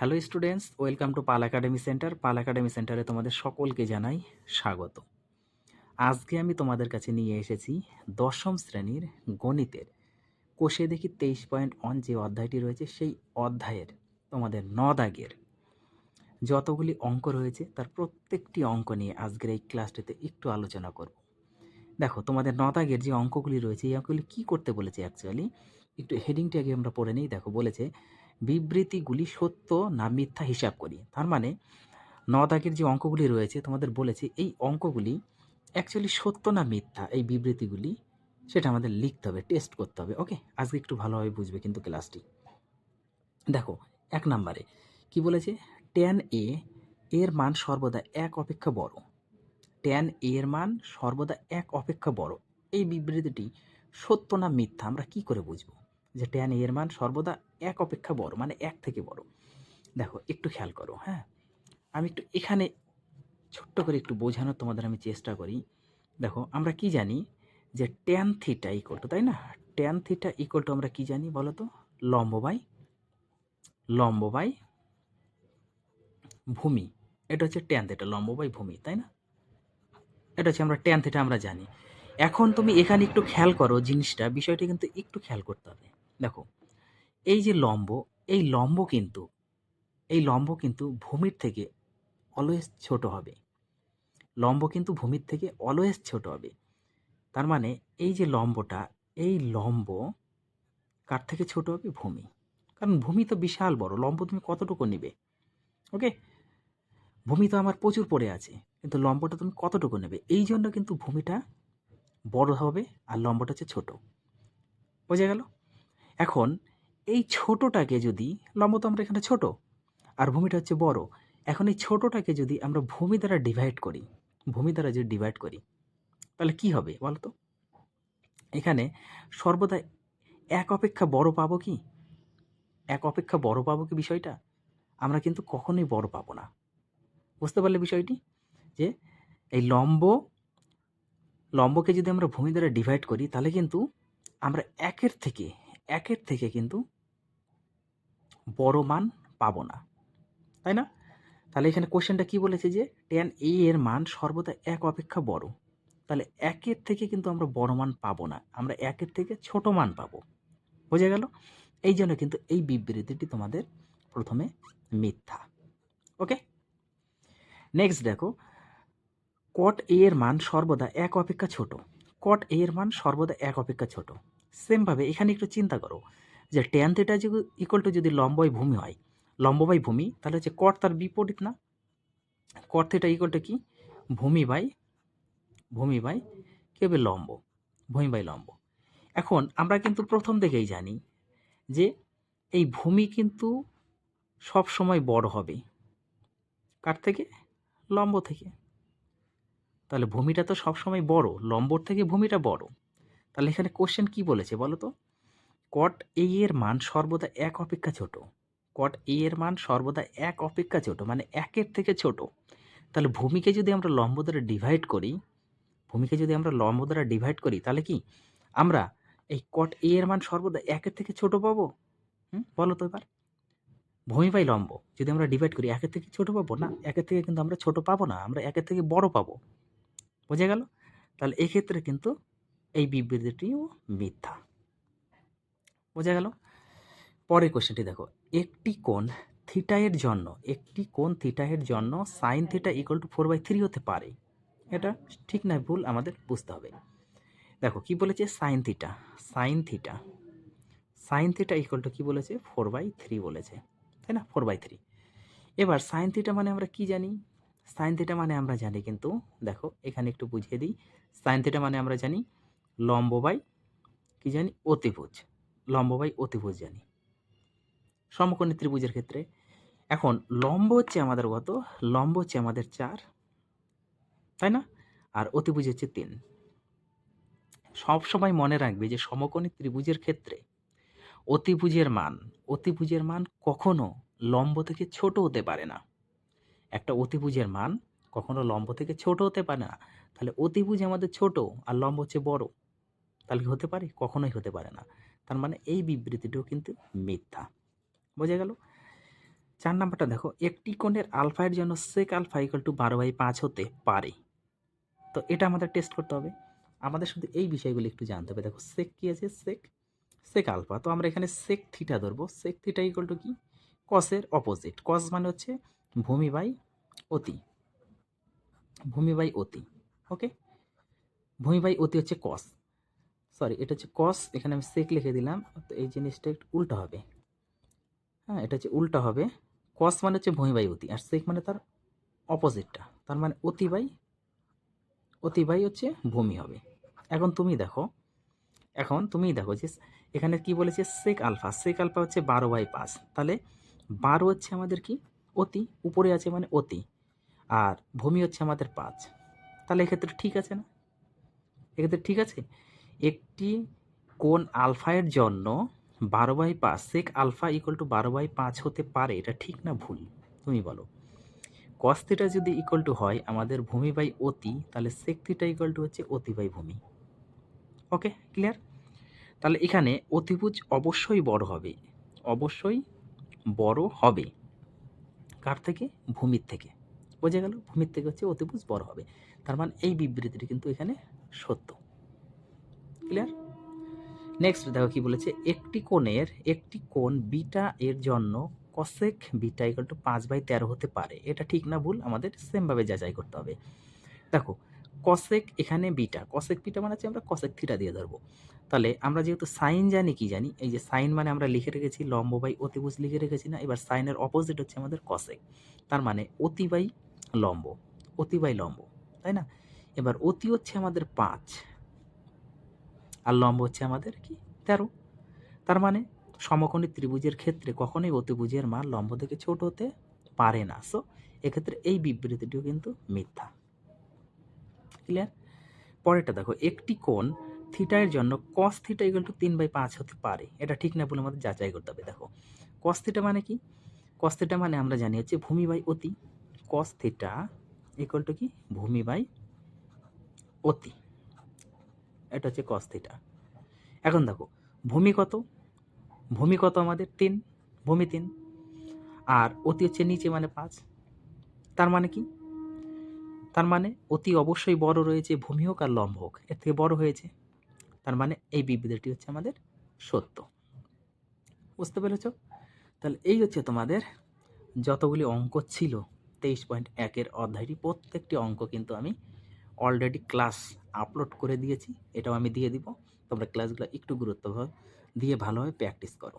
Hello students, welcome to Pal academy centre. Pal academy সেন্টারে তোমাদের সকলকে জানাই স্বাগত। আজকে আমি তোমাদের কাছে নিয়ে এসেছি দশম শ্রেণির গণিতের। কোষে দেখি তেইশ পয়েন্ট ওয়ান যে অধ্যায়টি রয়েছে, সেই অধ্যায়ের তোমাদের ন দাগের। যতগুলি অঙ্ক রয়েছে, তার প্রত্যেকটি অঙ্ক নিয়ে আজকের এই ক্লাসটিতে একটু আলোচনা করব। দেখো, তোমাদের ন দাগের যে অঙ্কগুলি রয়েছে, এই অঙ্কগুলি কী করতে বলেছে অ্যাকচুয়ালি একটু হেডিংটি আগে আমরা পড়ে নিই, দেখো বলেছে বিবৃতিগুলি সত্য না মিথ্যা হিসাব করি। তার মানে দাগের যে অঙ্কগুলি রয়েছে, তোমাদের বলেছে, এই অঙ্কগুলি অ্যাকচুয়ালি সত্য না মিথ্যা, এই বিবৃতিগুলি সেটা আমাদের লিখতে হবে টেস্ট করতে হবে ওকে আজকে একটু ভালোভাবে বুঝবে কিন্তু ক্লাসটি। দেখো, এক নম্বরে, কি বলেছে? ট্যান এ এর মান সর্বদা এক অপেক্ষা বড়। ট্যান এ এর মান সর্বদা এক অপেক্ষা বড়। এই বিবৃতিটি সত্য না মিথ্যা আমরা কি করে বুঝব? যে ট্যান এ এর মান সর্বদা এক অপেক্ষা বড় মানে এক থেকে বড়। দেখো, একটু খেয়াল করো হ্যাঁ? আমি একটু এখানে ছোট্ট করে একটু বোঝানোর তোমাদের আমি চেষ্টা করি। দেখো, আমরা কি জানি যে ট্যান থিটা ইকুয়াল টু তাই না? ট্যান থিটা ইকুয়াল টু আমরা কি জানি বলো তো? লম্ব বাই লম্ব বাই ভূমি। এটা হচ্ছে ট্যান থিটা লম্ব বাই ভূমি, তাই না? এটা হচ্ছে আমরা ট্যান থিটা আমরা জানি। এখন তুমি এখানে একটু খেয়াল করো জিনিসটা, বিষয়টা কিন্তু একটু খেয়াল করতে হবে। দেখো এই যে লম্ব, এই লম্ব কিন্তু, এই লম্ব কিন্তু ভূমির থেকে অলওয়েজ ছোট হবে। লম্ব কিন্তু ভূমির থেকে অলওয়েজ ছোট হবে। তার মানে এই যে লম্বটা, এই লম্ব কার থেকে ছোট হবে? ভূমি। কারণ ভূমি তো বিশাল বড়, লম্ব তুমি কতটুকু নেবে? ওকে ভূমি তো আমার প্রচুর পড়ে আছে, কিন্তু লম্বটা তুমি কতটুকু নেবে? এই জন্য কিন্তু ভূমিটা বড় হবে আর লম্বটা হচ্ছে ছোট। বোঝা গেল? এখন এই ছোটটাকে যদি, লম্ব তো আমরা এখানে ছোট, আর ভূমিটা হচ্ছে বড়, এখন এই ছোটটাকে যদি আমরা ভূমি দ্বারা ডিভাইড করি, ভূমি দ্বারা যদি ডিভাইড করি, তাহলে কি হবে বলো তো এখানে সর্বদা এক অপেক্ষা বড় পাবো কি? এক অপেক্ষা বড় পাবো কি বিষয়টা? আমরা কিন্তু কখনোই বড় পাবো না। বুঝতে পারলে বিষয়টি? যে এই লম্ব, লম্বকে যদি আমরা ভূমি দ্বারা ডিভাইড করি, তাহলে কিন্তু আমরা একের থেকে একের থেকে কিন্তু বড় মান পাবো না, তাই না? তাহলে এখানে কোশ্চেনটা কি বলেছে যে টেন এ এর মান সর্বদা এক অপেক্ষা বড়, তাহলে একের থেকে কিন্তু আমরা বড় মান পাবো না, আমরা একের থেকে ছোট মান পাবো, বোঝা গেল? এই জন্য কিন্তু এই বিবৃতিটি তোমাদের প্রথমে মিথ্যা, ওকে? নেক্সট দেখো কট এ এর মান সর্বদা এক অপেক্ষা ছোট কট এ এর মান সর্বদা এক অপেক্ষা ছোট সেমভাবে এখানে একটু চিন্তা করো যে ট্যান থিটা যদি ইকুয়াল টু যদি লম্বই ভূমি হয় লম্ব বাই ভূমি, তাহলে হচ্ছে কট তার বিপরীত না? কট থিটা ইকুয়াল টু কি? ভূমি বাই ভূমি বাই কি হবে লম্ব, ভূমি বাই লম্ব। এখন আমরা কিন্তু প্রথম থেকেই জানি যে এই ভূমি কিন্তু সব সময় বড় হবে। কার থেকে? লম্ব থেকে। তাহলে ভূমিটা তো সবসময় বড়, লম্বর থেকে ভূমিটা বড়। তাহলে এখানে কোশ্চেন কি বলেছে বলো তো? কট এ এর মান সর্বদা এক অপেক্ষা ছোট। কট এ এর মান সর্বদা এক অপেক্ষা ছোট মানে একের থেকে ছোট। তাহলে ভূমিকে যদি আমরা লম্ব দ্বারা ডিভাইড করি, ভূমিকে যদি আমরা লম্ব দ্বারা ডিভাইড করি, তাহলে কি? আমরা এই কট এ এর মান সর্বদা একের থেকে ছোট পাবো? হুম, বলো তো এবার। ভূমি বাই লম্ব, যদি আমরা ডিভাইড করি, একের থেকে ছোট পাবো? না, একের থেকে কিন্তু আমরা ছোট পাবো না, আমরা একের থেকে বড় পাবো। বোঝা গেল? তাহলে এক্ষেত্রে কিন্তু এই বিবৃতিটিও মিথ্যা। বোঝা গেল? পরের কোশ্চেনটি দেখো। একটি কোণ থিটায়ের জন্য, একটি কোণ থিটায়ের জন্য sine theta equal to four by three হতে পারে। এটা ঠিক না ভুল আমাদের বুঝতে হবে। দেখো, কি বলেছে? Sine theta sine theta sine theta equal to কী বলেছে? ফোর বাই থ্রি বলেছে। তাই না? ফোর বাই থ্রি এবার সাইন থিটা মানে আমরা কি জানি? সাইন থিটা মানে আমরা জানি কিন্তু, দেখো, এখানে একটু বুঝিয়ে দিই। সাইন থিটা মানে আমরা জানি লম্ব বাই, কী জানি? অতিভুজ। লম্ব বাই অতিভুজ জানি সমকোণী ত্রিভুজের ক্ষেত্রে, এখন লম্ব হচ্ছে আমাদের কত? লম্ব হচ্ছে আমাদের চার, তাই না? আর অতিভুজ হচ্ছে তিন। সব সময় মনে রাখবে যে সমকোণী ত্রিভুজের ক্ষেত্রে অতিভুজের মান অতিভুজের মান কখনো লম্ব থেকে ছোট হতে পারে না। একটা অতিভুজের মান কখনো লম্ব থেকে ছোট হতে পারে না। তাহলে অতিভুজ আমাদের ছোট আর লম্ব হচ্ছে বড়। তাহলে হতে পারে? কখনোই হতে পারে না। তার মানে এই বিবৃতিটিও কিন্তু মিথ্যা। বোঝা গেল? চার নাম্বারটা দেখো, একটি কোণের আলফায়ের জন্য সেক আলফা ইকুয়াল টু বারো বাই পাঁচ হতে পারে। তো এটা আমাদের টেস্ট করতে হবে। আমাদের শুধু এই বিষয়গুলো একটু জানতে হবে। দেখো সেক কী আছে? Sec sec alpha. তো আমরা এখানে সেক থিটা ধরবো। সেক থিটা ইকুয়াল টু কি? কসের অপোজিট কস মানে হচ্ছে ভূমি বাই অতি। ভূমি বাই অতি ওকে ভূমি বাই অতি হচ্ছে কস সরি এটা হচ্ছে কস এখানে আমি সেক লিখে দিলাম, তো এই জিনিসটা একটু উল্টো হবে। হ্যাঁ এটা হচ্ছে উল্টা হবে। কস মানে হচ্ছে ভূমি বাই অতি, আর সেক মানে তার অপোজিটটা তার মানে অতি বাই অতি বাই হচ্ছে ভূমি হবে। এখন তুমি দেখো, এখন তুমিই দেখো যে এখানে কি বলেছে সেক আলফা সেক আলফা হচ্ছে বারো বাই পাঁচ। তাহলে বারো হচ্ছে আমাদের কি? অতি, উপরে আছে মানে অতি, আর ভূমি হচ্ছে আমাদের পাঁচ। তাহলে এক্ষেত্রে ঠিক আছে না? এক্ষেত্রে ঠিক আছে? একটি কোন আলফায়ের জন্য বারো বাই পাঁচ সেক আলফা ইকুয়াল টু বারো বাই পাঁচ হতে পারে, এটা ঠিক না ভুল? তুমি বলো। কস থিটা যদি ইকুয়াল টু হয়, আমাদের ভূমি বাই অতি, তাহলে সেক থিটা ইকুয়াল টু হচ্ছে অতি বাই ভূমি। ওকে ক্লিয়ার তাহলে এখানে অতিভুজ অবশ্যই বড় হবে। অবশ্যই বড় হবে। কার থেকে? ভূমির থেকে। বোঝা গেল? ভূমির থেকে হচ্ছে অতিভুজ বড় হবে। তার মানে এই বিবৃতিটি কিন্তু এখানে সত্য। ক্লিয়ার নেক্সট দেখো কি বলেছে, একটি কোণের একটি কোণ বিটা এর জন্য কসেক বিটা ইকাল টু পাঁচ বাই তেরো হতে পারে। এটা ঠিক না ভুল, আমাদের সেমভাবে যাচাই করতে হবে। দেখো কসেক এখানে বিটা কসেক বিটা মানে হচ্ছে আমরা কসেক থিটা দিয়ে ধরবো। তাহলে আমরা যেহেতু সাইন জানি, কি জানি? এই যে সাইন মানে আমরা লিখে রেখেছি, লম্ব বাই অতিভুজ লিখে রেখেছি না, এবার সাইনের অপোজিট হচ্ছে আমাদের কসেক তার মানে অতি বাই লম্ব, অতি বাই লম্ব, তাই না? এবার অতি হচ্ছে আমাদের পাঁচ আর লম্ব হচ্ছে আমাদের কি? তেরো। তার মানে সমকোণী ত্রিভুজের ক্ষেত্রে কখনোই অতিভুজের মান লম্ব থেকে ছোট হতে পারে না। সো এক্ষেত্রে এই বিবৃতিটিও কিন্তু মিথ্যা। ক্লিয়ার পরেরটা দেখো, একটি কোণ থিটার জন্য কস থিটা টু তিন বাই পাঁচ হতে পারে। এটা ঠিক না বলে আমাদের যাচাই করতে হবে। দেখো কস থিটা মানে কি? কস থিটা মানে আমরা জানি হচ্ছে ভূমি বাই অতি। কস থিটা ইকুয়াল টু কি? ভূমি বাই অতি। এটা হচ্ছে কস থিটা এখন দেখো, ভূমি কত? ভূমি কত আমাদের? তিন, ভূমি তিন। আর অতি হচ্ছে নিচে মানে পাঁচ। তার মানে কি? তার মানে অতি অবশ্যই বড় রয়েছে ভূমি হোক আর লম্ব হোক। এর থেকে বড় হয়েছে। তার মানে এই বিবৃতিটি হচ্ছে আমাদের সত্য। বুঝতে পেরেছ? তাহলে এই হচ্ছে তোমাদের যতগুলি অঙ্ক ছিল, তেইশ পয়েন্ট একের অধ্যায়টি। প্রত্যেকটি অঙ্ক কিন্তু আমি অলরেডি ক্লাস আপলোড করে দিয়েছি, এটাও আমি দিয়ে দিব। তোমরা ক্লাসগুলো একটু গুরুত্বভাবে দিয়ে ভালোভাবে প্র্যাকটিস করো।